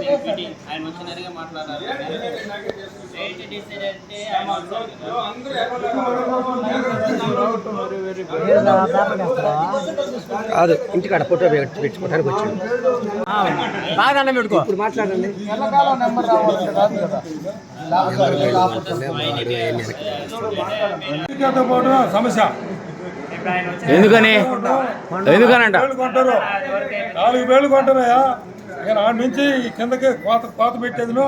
మేము ఫిట్టింగ్ ఆయన మాట్లాడాలి. కదా. ఇంటికాడ ఫోటో పెట్టుకోవడానికి వచ్చాను. బాగా పెట్టుకో. ఇప్పుడు మాట్లాడండి. ఎల్లకాలం నెంబర్ రావాలి కాదు కదా. సమస్య ఎందుకని? ఎందుకనంట? నాలుగు వేలు కొంటారయ్యా ఇక ఆడ నుంచి ఈ కిందకి కోత కోత పెట్టేదిను.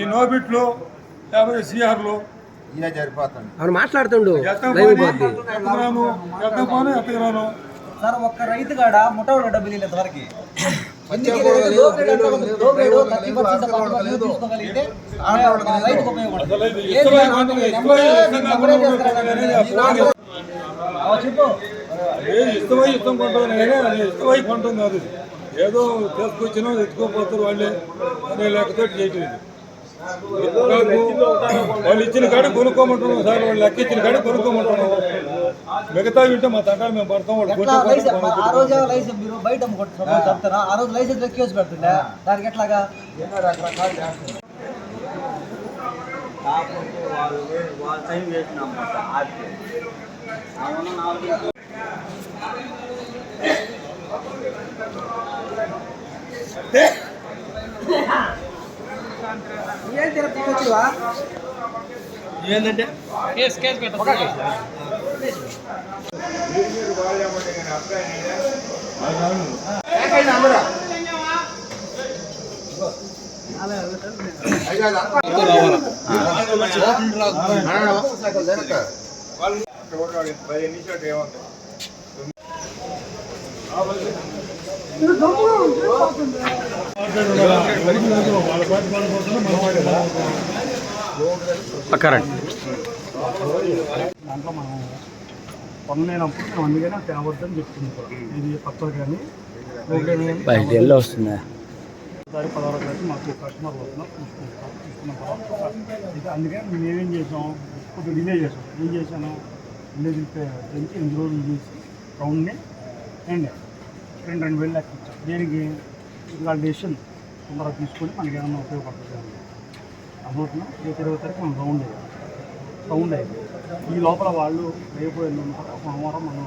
ఈ నోబిట్లు లేకపోతే సిఆర్లు ఇలా అవును మాట్లాడుతుండు. సార్ ఒక్క రైతు కాడ? ముఠావుల డబ్బులు లేదు వరకు చెప్పు. ఇష్టమై ఇష్టం కానీ అది ఇష్టమై కొంటాం కాదు. ఇది. ఏదో తీసుకొచ్చినా ఎత్తుకోపోతారు వాళ్ళే. అనే లెక్కతో చేయటం ఇది వాళ్ళు ఇచ్చిన కాడ కొనుక్కోమంటున్నాం సార్ వాళ్ళు లెక్క ఇచ్చిన కాడ కొనుక్కోమంటున్నాం. మిగతా వింటే మా తండ్రి మేము పడతాం. ఆ రోజు లైసెన్స్ మీరు బయట అమ్ముకుంటున్నారు చెప్తారా ఆ రోజు లైసెన్స్ కేసు పెడుతుండే. దానికి ఎట్లాగా? వాళ్ళు ఏంటంటే? కేసు కేసు పెట్టండి వాళ్ళ పార్టీ వాళ్ళ కోసం దాంట్లో మనం పనులేనప్పుడు మనం అందుకనే తేవద్దని చెప్తుంది. ఇది పచ్చడి కానీ బయట వస్తుందా? ఒకసారి పదహారు క్లాస్ మాకు కస్టమర్ వస్తున్నాం చూసుకుంటాం చూసుకున్న తర్వాత ఇది అందుకని మేము ఏమేం చేసాం? కొద్దిగా డిలే చేసాం. ఏం చేశాను? డిలే పెంచి ఎనిమిది రోజులు చేసి రౌండ్ని అండ్ రెండు రెండు వేలు లెక్క ఇచ్చాం. దేనికి? ఇది వాళ్ళ డెసిషన్. తొందరగా తీసుకొని మనకి ఏమైనా ఉపయోగపడుతుంది? అనుకుంటున్నాం రేపు ఇరవై తారీఖు మనం రౌండ్ అయ్యాం. రౌండ్ అయింది ఈ లోపల వాళ్ళు రేపు ఎల్లుండి సోమవారం మనం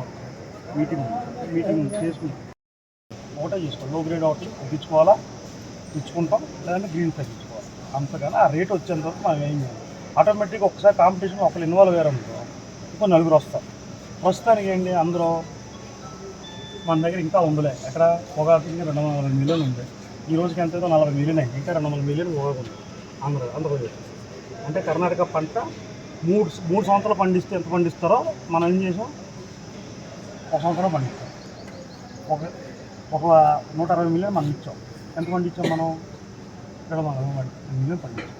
మీటింగ్ మీటింగ్ చేసుకుంటాం ఒకటే చేసుకోవాలి లో గ్రేడ్ ఒకటి తగ్గించుకోవాలా ఇచ్చుకుంటాం లేదంటే గ్రీన్ తగ్గించుకోవాలి అంతగాని ఆ రేట్ వచ్చేంత వరకు మనం ఏం చేయాలి? ఆటోమేటిక్గా ఒకసారి కాంపిటీషన్ ఒకరు ఇన్వాల్వ్ అయ్యారనుకో ఇంకో నలుగురు వస్తారు. ప్రస్తుతానికి ఏంటి? అందరూ మన దగ్గర ఇంకా ఉందిలే. ఎక్కడ పొగాకు రెండు వందల నలభై మిలియన్ ఉంది. ఈ రోజుకి ఎంత అయితే నలభై మిలియన్ అయింది. ఇంకా రెండు వందల మిలియన్ పొగాకు ఉంది. ఆంధ్ర ఆంధ్రప్రదేశ్. అంటే కర్ణాటక పంట మూడు మూడు సంవత్సరాలు పండిస్తే ఎంత పండిస్తారో మనం ఏం చేసాం? ఒక సంవత్సరం పండిస్తాం. ఒక ఒక నూట అరవై మిలియన్ మనం ఇచ్చాం. ఎంత పండించాం మనం? ఇక్కడ మనం మిలియన్ పండించాం.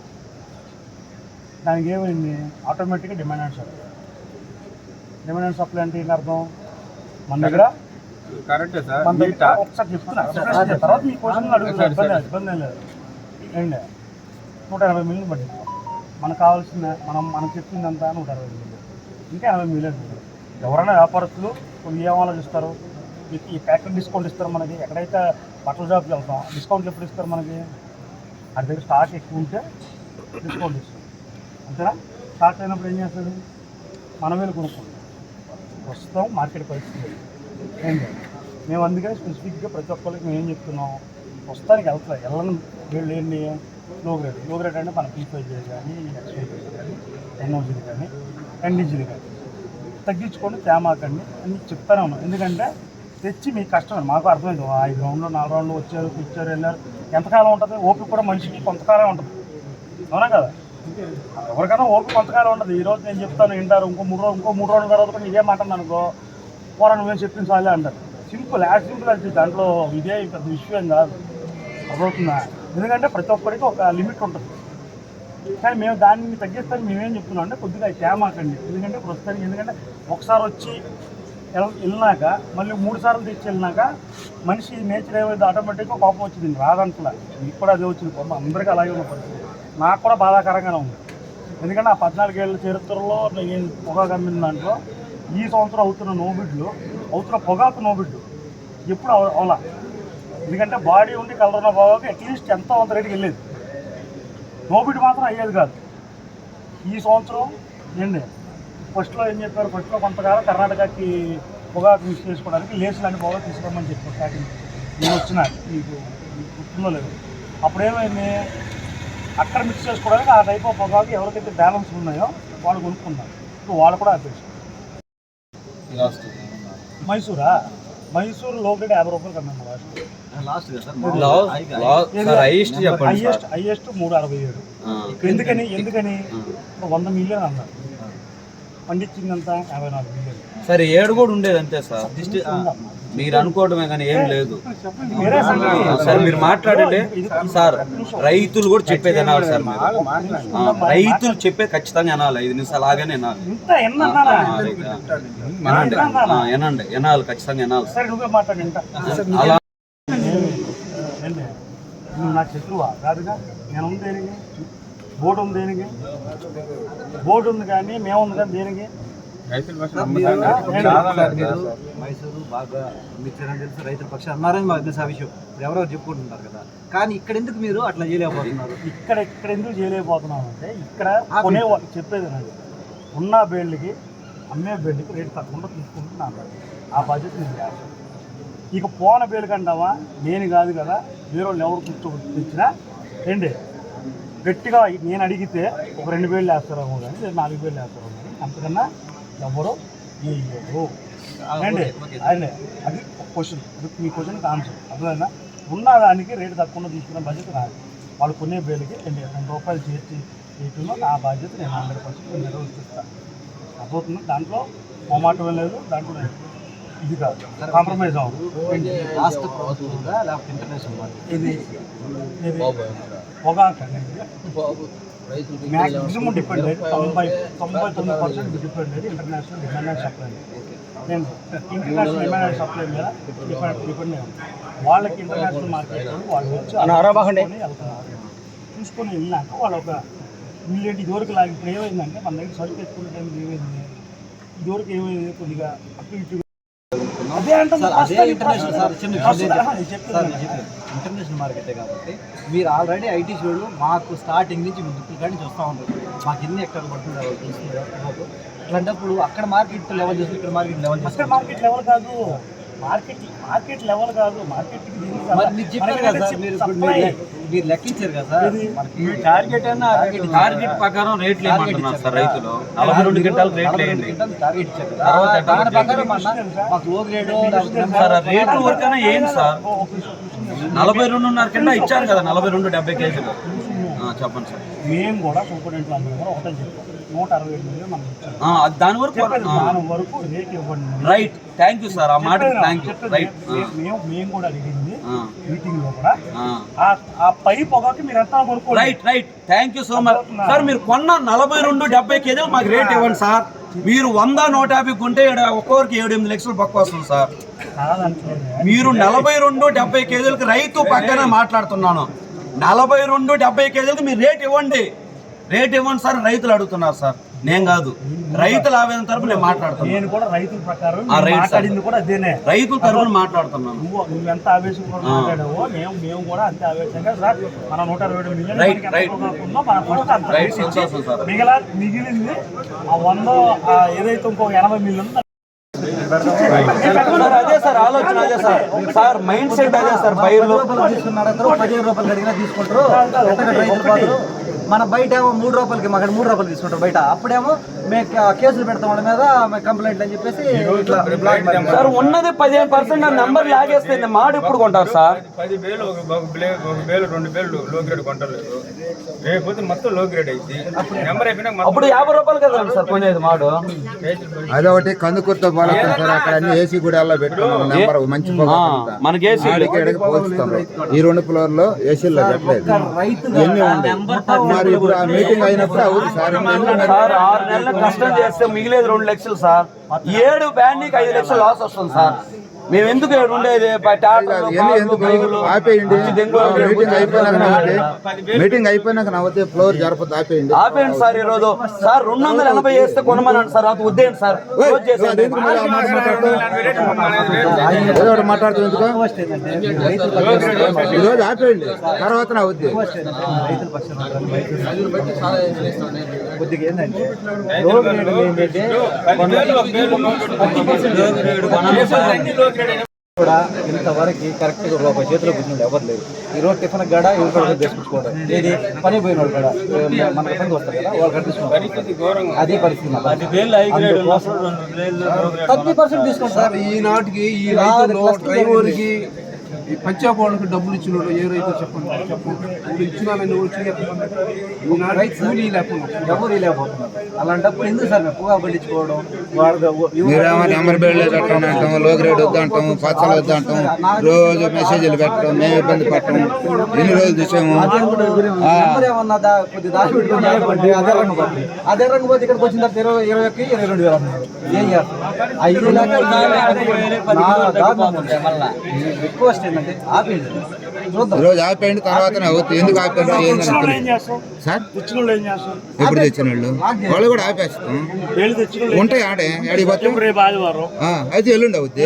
దానికి ఏమైంది? ఆటోమేటిక్గా demand and supply demand and supply అంటే ఏంటి అర్థం? మన దగ్గర కరెక్టే సార్. మన దగ్గర ఒకసారి చెప్తున్నా. చెప్పేసి తర్వాత మీ క్వశ్చన్ అడుగుతున్నా ఇబ్బంది లేదు, ఇబ్బంది ఏం లేదు. ఏంటి? నూట ఎనభై మిలియన్ బడ్జెట్ మనకు కావాల్సిన మనం మనం చెప్పిందంతా నూట అరవై మిలియన్ ఇంకా ఎనభై మిలియన్ ఎవరైనా వ్యాపారస్తులు కొన్ని ఏం ఆలోచిస్తారు? మీకు ఈ ప్యాకెట్ డిస్కౌంట్ ఇస్తారు మనకి. ఎక్కడైతే బట్టల షాప్కి వెళ్తాం డిస్కౌంట్ ఎప్పుడు ఇస్తారు మనకి? అది దగ్గర స్టాక్ ఎక్కువ ఉంటే డిస్కౌంట్ ఇస్తారు. అంతేనా? స్టాక్ అయినప్పుడు ఏం చేస్తాడు మనమే కొనుక్కుంటాం. ప్రస్తుతం మార్కెట్ పరిస్థితి మేము అందుకని స్పెసిఫిక్గా ప్రతి ఒక్కరికి మేము ఏం చెప్తున్నాం? ప్రస్తుతానికి వెళ్తాయి వెళ్ళను. వీళ్ళు ఏంటి లో గ్రేడ్లో గ్రేడ్ అంటే మన పీఫైజీ కానీ ఎక్స్వైజీ కానీ ఎన్ఓజీలు కానీ ఎన్డీజీలు కానీ. తగ్గించుకొని తేమాకండి అని చెప్తానే ఉన్నాం. ఎందుకంటే తెచ్చి మీకు కష్టమే మాకు అర్థమైంది. ఐదు రౌండ్లు నాలుగు రౌండ్లు వచ్చారు పిచ్చారు వెళ్ళారు. ఎంతకాలం ఉంటుంది? ఓపిక కూడా మనిషికి కొంతకాలం ఉంటుంది. అవునా కదా? ఎవరికైనా ఓపిక కొంతకాలం ఉంటుంది. ఈరోజు నేను చెప్తాను వింటారు ఇంకో మూడు రోజులు ఇంకో మూడు రోజుల తర్వాత కూడా ఇదే మాట అనుకో? పోరా నువ్వేం చెప్పింది చాలే అంటారు. సింపుల్ యాజ్ సింపుల్ అంటే దాంట్లో ఇదే పెద్ద విషయం కాదు. అర్థమవుతుందా? ఎందుకంటే ప్రతి ఒక్కరికి ఒక లిమిట్ ఉంటుంది. కానీ మేము దాన్ని తగ్గిస్తాను మేమేం చెప్తున్నాం అంటే కొద్దిగా క్షేమాకండి. ఎందుకంటే ప్రస్తుతానికి ఎందుకంటే ఒకసారి వచ్చి వెళ్ళినాక మళ్ళీ మూడు సార్లు తెచ్చి వెళ్ళినాక మనిషి నేచర్ ఏమైంది ఆటోమేటిక్గా కోపం వచ్చింది. రాదంటలా మీకు కూడా అదే వచ్చింది. కోపం అందరికీ అలాగే ఉన్న పరిస్థితి. నాకు కూడా బాధాకరంగానే ఉంది. ఎందుకంటే ఆ పద్నాలుగేళ్ళ చరిత్రలో నేను పొగ కమ్మిన దాంట్లో ఈ సంవత్సరం అవుతున్న నోబిడ్లు అవుతున్న పొగాకు నోబిడ్లు ఎప్పుడు అవ- అవలా ఎందుకంటే బాడీ ఉండి కలరున్న పొగాకు అట్లీస్ట్ ఎంతో అంత రేటుకి వెళ్ళేది. నోబిడ్ మాత్రం అయ్యేది కాదు. ఈ సంవత్సరం ఏంటి ఫస్ట్లో ఏం చెప్పారు? ఫస్ట్లో కొంతకాలం కర్ణాటకకి పొగాకు మిక్స్ చేసుకోవడానికి లేసులు లాంటి పొగాకు తీసుకోమని చెప్పారు స్టార్టింగ్ నేను వచ్చిన మీకు గుర్తుందో లేదు. అప్పుడు ఏమైంది అక్కడ మిక్స్ చేసుకోవడానికి ఆ టైప్ ఆఫ్ పొగాకు ఎవరికైతే బ్యాలెన్స్ ఉన్నాయో వాళ్ళు కొనుక్కున్నారు. ఇప్పుడు వాళ్ళు కూడా మైసూరా? మైసూరు లోకల్ యాభై రూపాయలు కన్నా లాస్ట్. లాస్ట్ హైయెస్ట్ చెప్పండి హైయెస్ట్ హైయెస్ట్ మూడు అరవై ఏడు. ఎందుకని ఎందుకని? వంద మిలియన్ అన్నారు పండించిందంతా యాభై నాలుగు మిలియన్ సరే ఏడు కూడా ఉండేది అంతే సార్. మీరు అనుకోవడమే కానీ ఏం లేదు. సార్ మీరు మాట్లాడండి. సార్ రైతులు కూడా చెప్పేది వినాలి సార్ రైతులు చెప్పే ఖచ్చితంగా వినాలి ఐదు నిమిషాలు ఆగానే వినాలి వినండి వినండి వినాలి ఖచ్చితంగా వినాలి అలా నాకు శత్రువా కాదుగా. నేను ఉంది దేనికి? బోర్డు ఉంది దేనికి? బోర్డు ఉంది కానీ మేము ఉంది కానీ దేనికి? మైసూరు బాగా మిక్చర్ తెలుసు రైతుల పక్షం అన్నారని మాకు తెలుసు ఆ విషయం. ఇప్పుడు ఎవరో చెప్పుకుంటుంటారు కదా. కానీ ఇక్కడ ఎందుకు మీరు అట్లా చేయలేకపోతున్నారు? ఇక్కడ ఇక్కడ ఎందుకు చేయలేకపోతున్నాం అంటే ఇక్కడ కొనే వాళ్ళు చెప్పేది నాకు ఉన్న బేళ్ళకి అమ్మే బేళ్ళకి రేటు తక్కువ తీసుకుంటున్నాను. ఆ బాధ్యత నేను చేస్తాను. ఇక పోన బేలు కంటావా? నేను కాదు కదా. వేరే వాళ్ళు ఎవరు కూర్చో తెచ్చినా ఏంటి గట్టిగా నేను అడిగితే ఒక రెండు వేలు వేస్తారేమో కానీ లేదా నాలుగు వేలు వేస్తారేమో కానీ అంతకన్నా ఎవరు? వేయరు అండి అదే అది క్వశ్చన్ అది మీ క్వశ్చన్కి ఆన్సర్ అర్థమైనా ఉన్న దానికి రేటు తక్కువ తీసుకునే బాధ్యత నాది. వాళ్ళు కొనే బేలుకి రెండు రెండు రూపాయలు చేర్చి చేయటంలో నా బాధ్యత నేను హండ్రెడ్ పర్సెంట్ నిర్వహిస్తాను అర్థమవుతుంది? దాంట్లో మొమాటం లేదు దాంట్లో ఇది కాదు. కాంప్రమైజ్ అవ్వదు. రాష్ట్ర ప్రభుత్వం ఉందా? లేకపోతే ఇంటర్నేషనల్ మార్కెట్ ఇది ఇది పొగాకు అనేది మ్యాక్సిమం డిపెండ్ తొంభై తొంభై తొమ్మిది పర్సెంట్ డిపెండ్ అయ్యి ఇంటర్నేషనల్ డిమాండ్ అండ్ సప్లై నేను ఇంటర్నేషనల్ డిమాండ్ అండ్ సప్లై మీద డిపెండ్ డిపెండ్ వాళ్ళకి ఇంటర్నేషనల్ మార్కెట్ వాళ్ళు వచ్చి చూసుకొని వెళ్ళినాక వాళ్ళు ఒక మిలియన్ ఇదివరకు లాగా ఇప్పుడు ఏమైందంటే మన దగ్గర సరుకు ఎత్తుకునే టైంలో ఏమైంది? ఇదివరకు ఏమైంది? కొద్దిగా అటు ఇటు అదే అంటే సార్ అదే ఇంటర్నేషనల్ సార్ చిన్న ఇంటర్నేషనల్ మార్కెటే కాబట్టి మీరు ఆల్రెడీ ఐటీ షోలు మాకు స్టార్టింగ్ నుంచి ముందు కాడి నుంచి వస్తూ ఉంటారు. మాకు ఎన్ని ఎక్కడ పడుతుంది తెలుస్తుంది ఎవరు? అట్లాంటప్పుడు అక్కడ మార్కెట్ లెవెల్ చేసి ఇక్కడ మార్కెట్ లెవెల్ మార్కెట్ లెవెల్ కాదు. మార్కెట్ మార్కెట్ లెవెల్ కాదు మార్కెట్ మరి లెక్కించారు కదా టార్గెట్ టార్గెట్ ప్రకారం రేట్లు ఏమంటున్నారు సార్ రైతులు? నలభై రెండు గంటలు రేట్లు వేయండి టార్గెట్ సార్ రేట్లు వరకైనా ఏంటి సార్? నలభై రెండున్నర కింద ఇచ్చారు కదా నలభై రెండు డెబ్బై కేజీలు. చెప్పండి సార్. మేము కూడా సూపరింటెండెంట్ అందరూ ఒకటే చెప్పాం నూట అరవై ఏడు మిలియన్ మనం ఇచ్చాం ఆ, అది దాని వరకు చెప్పేది ఆ, దాని వరకు రేట్ ఇవ్వండి. రైట్ థ్యాంక్ యూ సార్ ఆ మాటకి థ్యాంక్ యూ రైట్ ఆ, మేము మేము కూడా అడిగింది ఆ, మీటింగ్లో కూడా. ఆ. ఆ ఆ పై పొగకి మీరు ఎంత కొనుక్కోండి? Right right thank you so much sir మీరు కొన్న నలభై రెండు డెబ్బై కేజీలు మాకు రేట్ ఇవ్వండి సార్ మీరు వంద నూట యాభై కొంటే ఈడ ఒక్కొక్కరికి ఏడు ఎనిమిది లక్షలు పక్క వస్తుంది సార్ కాదంటలేదు మీరు నలభై రెండు డెబ్బై కేజీలకు రైతు పక్కన మాట్లాడుతున్నాను. నలభై రెండు డెబ్బై కేజీలకు మీరు రేట్ ఇవ్వండి. రేట్ ఇవ్వండి సార్ రైతులు అడుగుతున్నారు సార్. నేను కాదు. రైతుల ఆవేదన తరపు నేను మాట్లాడుతున్నాను. నేను కూడా రైతుల ప్రకారం. మాట్లాడింది కూడా అదేనే. రైతుల తరపున మాట్లాడుతున్నాను. నువ్వు నువ్వు ఎంత ఆవేశంగా మాట్లాడావో మేము మేము కూడా అంతే ఆవేశంగా సార్. మన నూట ఇరవై ఏడు మిలియన్ రైట్, సంతోషం సార్. మిగిలిన మిగిలింది ఆ వంద ఏదైతే ఇంకో ఎనభై మిలియన్ సార్ అదే సార్ ఆలోచన అదే సార్. సార్ మైండ్ సెట్ అదే సార్ బయర్లో. రూపాయలు తీసుకున్నారు పదిహేను రూపాయలు అడిగినా తీసుకుంటారు. మన బయట ఏమో మూడు రూపాయలకి మాకు మూడు రూపాయలు తీసుకుంటారు బయట. అప్పుడేమో మేము కేసులు పెడతాం వాళ్ళ మీద మేము కంప్లైంట్ అని చెప్పేసి సార్ ఉన్నది పదిహేను పర్సెంట్ నెంబర్ లాగేస్తే మాడు ఎప్పుడు కొంటారు సార్? పది వేలు ఒక ఒక బ్లే- ఒక వేలు రెండు వేలు లో గ్రేడ్ కొంటలేదు రేపు మొత్తం లో గ్రేడ్ అయింది. నెంబర్ అయిపోయినా అప్పుడు యాభై రూపాయలు కదా సార్ కొనేది మాడు? అదొకటి కందుకూరుతో పోలేస్తాం సార్? అక్కడ అన్ని ఏసీ గుడాల్లో పెట్టుకున్నాం. నెంబర్ మంచి. మనకి ఏసీ ఈ రెండు ఫ్లోర్లో ఏసీలో పెట్టలేదు. ఎన్ని ఉండే? మరి ఇప్పుడు ఆ మీటింగ్ అయినప్పుడు అవుతుంది సార్ సార్ ఆరు నెలలు కష్టం చేస్తే మిగిలేదు రెండు లక్షలు సార్. ఏడు బ్యాండ్కి ఐదు లక్షలు లాస్ వస్తుంది సార్. మేము ఎందుకు ఉండేది? ఆపేయండి. మీటింగ్ అయిపోయినాక మీటింగ్ నవ్వుతే ఫ్లోర్ జరపదు ఆపేయండి. ఆపేయండి సార్ ఈ రోజు సార్ రెండు వందల ఎనభై వేస్తే కొనమనండి సార్ అది వద్దేయండి సార్? ఏదో ఒకటి మాట్లాడుతుంది ఎందుకు? ఈ రోజు ఆపేయండి. తర్వాత పక్షాన రైతులు కొద్దిగా ఏంటంటే లో గ్రేడ్ ఏంటంటే కూడా ఇంతవరకు కరెక్ట్గా రూపాయి చేతిలో కూర్చుని ఎవరు లేరు. ఈ రోజు టిఫిన్ గడ ఎవరు తీసుకుంటారు ఏది? పని పోయిన వాళ్ళు కూడా మనకు పనికి వస్తారు కదా వాళ్ళు తీసుకుంటారు. అది పరిస్థితి థర్టీ పర్సెంట్ తీసుకుంటారు. సార్ ఈనాటికి ఈ డ్రైవర్కి ఈ పంచాకోళ్ళకి డబ్బులు ఇచ్చిన వాళ్ళు ఏ రైతు చెప్పండి? చెప్పండి. ఇప్పుడు ఇచ్చిన వాళ్ళని ఎవరు చేయకపోతే ఈనాడు కూలీ లేకుండా. ఎవరు లేకపోతున్నారు? అలాంటప్పుడు ఎందుకు సార్ మేము పుగా పట్టించుకోవడం? వాడు మీరేమో నెంబర్ బేర్లేదు అంటాం అంటాం లో గ్రేడ్ వద్దంటాం పచ్చలు వద్దంటాం రోజు మెసేజ్లు పెట్టడం మేము ఇబ్బంది పడటం ఎన్ని రోజులు చూసాము? అదే రంగు పోతుంది. అదే రంగు పోతే ఇక్కడికి వచ్చిన తర్వాత ఇరవై ఇరవై ఒక్క ఇరవై రెండు వేలు ఏం చేస్తారు? ఐదు లేక రిక్వెస్ట్ ఏంటంటే ఆపేయండి చూద్దాం. ఈ రోజు ఆపేయండి తర్వాత అవుతుంది. ఎందుకు. చేస్తాం సార్? ఎప్పుడు తెచ్చిన వాళ్ళు? వాళ్ళు కూడా ఆపేస్తాం ఉంటాయి ఆడే. ఆడికి అయితే ఎల్లుండి అవుద్ది.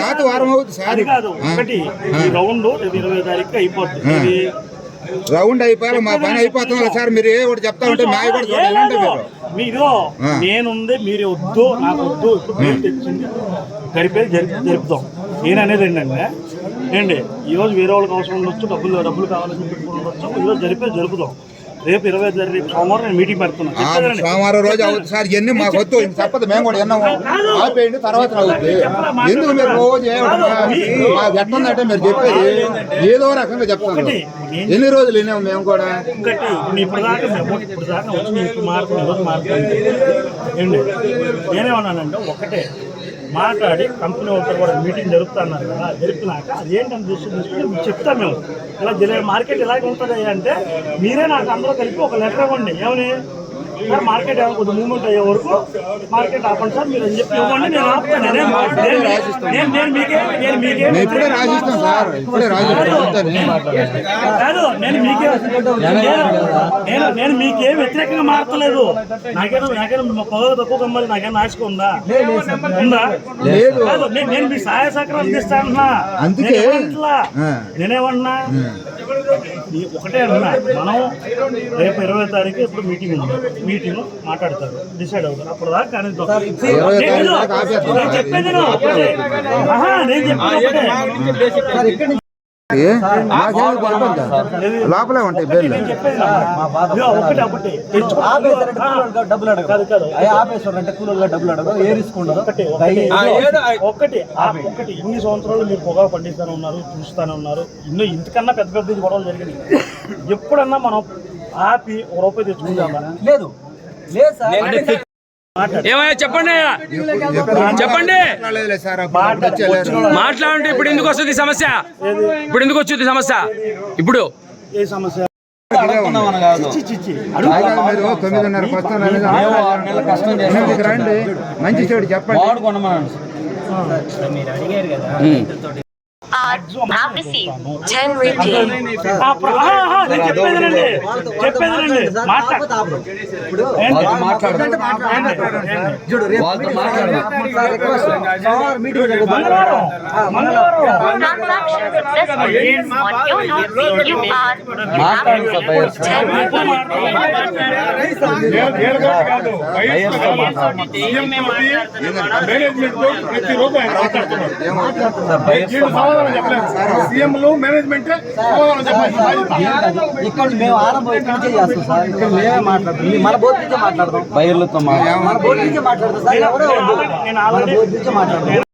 తాత వారం అవుతుంది సార్. అది కాదు. ఒకటి ఈ రౌండ్ ఇరవై తారీఖు రౌండ్ అయిపోయాలి మా పని అయిపోతుంది సార్. మీరు ఏ ఒకటి చెప్తా ఉంటే మా కూడా చూడాలంటే. మీరు. నేనుంది మీరు వద్దు నాకు వద్దు ఇప్పుడు గడిపేది జరి- జరుపుదాం. నేను అనేది ఏంటంటే ఏంటి? ఈరోజు వేరే వాళ్ళకి అవసరం ఉండొచ్చు డబ్బులు డబ్బులు కావాలని పెట్టుకుని ఉండొచ్చు. ఈరోజు జరిపేది జరుపుదాం. రేపు ఇరవై తారీఖు రేపు సోమవారం నేను మీటింగ్ పెడుతున్నాను. సోమవారం రోజు అవుతుంది సార్ ఇవన్నీ మాకు వద్దు. ఇంక చెప్పదు మేము కూడా విన్నాము. ఆపేయండి తర్వాత అవుతుంది ఎందుకు మీరు రోజు ఏమంటారు? మా ఎట్టుందంటే మీరు చెప్పేది ఏదో రకంగా చెప్తాను. ఎన్ని రోజులు విన్నాము మేము కూడా? ఇప్పుడు దాకా మేము ఇప్పుడు దాకా వచ్చి నేనేమన్నానంటే ఒకటే మాట్లాడి కంపెనీ వాళ్ళతో కూడా మీటింగ్ జరుపుతున్నారు కదా జరిపినాక అది ఏంటని దృష్టి తీసుకుని మీకు చెప్తాం మేము. ఇలా జరి మార్కెట్ ఇలాగే ఉంటుంది అంటే మీరే నాకు అందరూ కలిపి ఒక లెటర్ ఇవ్వండి. ఏమని? సార్ మార్కెట్ ఏమైనా కొద్ది మూవ్మెంట్ అయ్యే వరకు మార్కెట్ ఆపండి సార్ మీరు అని చెప్పి ఇవ్వండి నేను ఆపుతాను నేనేం నేను- మీకే మీకే ఇప్పుడే సార్ ఇప్పుడే. కాదు నేను మీకే నేను- నేను మీకేం వ్యతిరేకంగా మారతలేదు నాకేనా నాకేనా మా పొగ తక్కువ కమ్మాలి నాకేనా నాశకం ఉందా ఉందా లేదు. నేను మీ సహాయ సహకారం అందిస్తా అంటున్నా అందుకే. నేనేమంటలా? ఆ. నేనేమన్నా ఒకటే అన్నా మనం రేపు ఇరవై తారీఖు ఇప్పుడు మీటింగ్ ఉంది. మీటింగ్ మాట్లాడతారు. డిసైడ్ అవుతారు. అప్పుడు దాకా కానీ నేను చెప్పేది నేను చెప్పేది లోపలే ఉంటాయి ఒకటి ఒకటి. ఇన్ని సంవత్సరాలు మీరు పొగా పండిస్తానే ఉన్నారు చూస్తానే ఉన్నారు. ఇన్నో ఇంతకన్నా పెద్ద పెద్ద గొడవలు జరిగినాయి ఎప్పుడన్నా మనం ఆపి ఒక రూపాయి తెచ్చుకుందామా? లేదు. లేదు సార్. ఏమయ్యా చెప్పండి. చెప్పండి. మాట్లాడంటే ఇప్పుడు ఎందుకు వస్తుంది సమస్య? ఇప్పుడు ఎందుకు వచ్చింది సమస్య? ఇప్పుడు. కష్టం రండి మంచి చెడు చెప్పండి వాడు కొనమనండి మీరు అడిగారు కదా Have received 10 rupees. నేను చెప్పేదేనండి చెప్పేదేనండి మాట్లాడు ఇప్పుడు వాళ్ళతో మాట్లాడదాం. చూడు రేపు వాళ్ళతో మాట్లాడదాం. సార్ రిక్వెస్ట్ సోమవారం మీటింగ్ జరుగుతుంది మంగళవారం ఆ, మంగళవారం. Transaction successful on your note you are మాట్లాడండి సార్ బయర్స్ కాదు బయర్స్తో మాట్లాడండి మేనేజ్మెంట్ ప్రతిరోజు ఆయన మాట్లాడుతున్నాడు సార్ బయర్స్తో సమాధానం చెప్పలేదు సీఎంలు మేనేజ్మెంట్ సమాధానం చెప్పాలి ఇక్కడ మేము ఆరంభం ఇక్కడ నుంచే చేస్తాం సార్. ఇక్కడ మేమే మాట్లాడతాం. మన బోర్డు నుంచే మాట్లాడదాం బయర్లతో మాట్లాడండి మన బోర్డు నుంచే మాట్లాడతాం సార్. ఎవరో వద్దు. మన బోర్డు నుంచే మాట్లాడదాం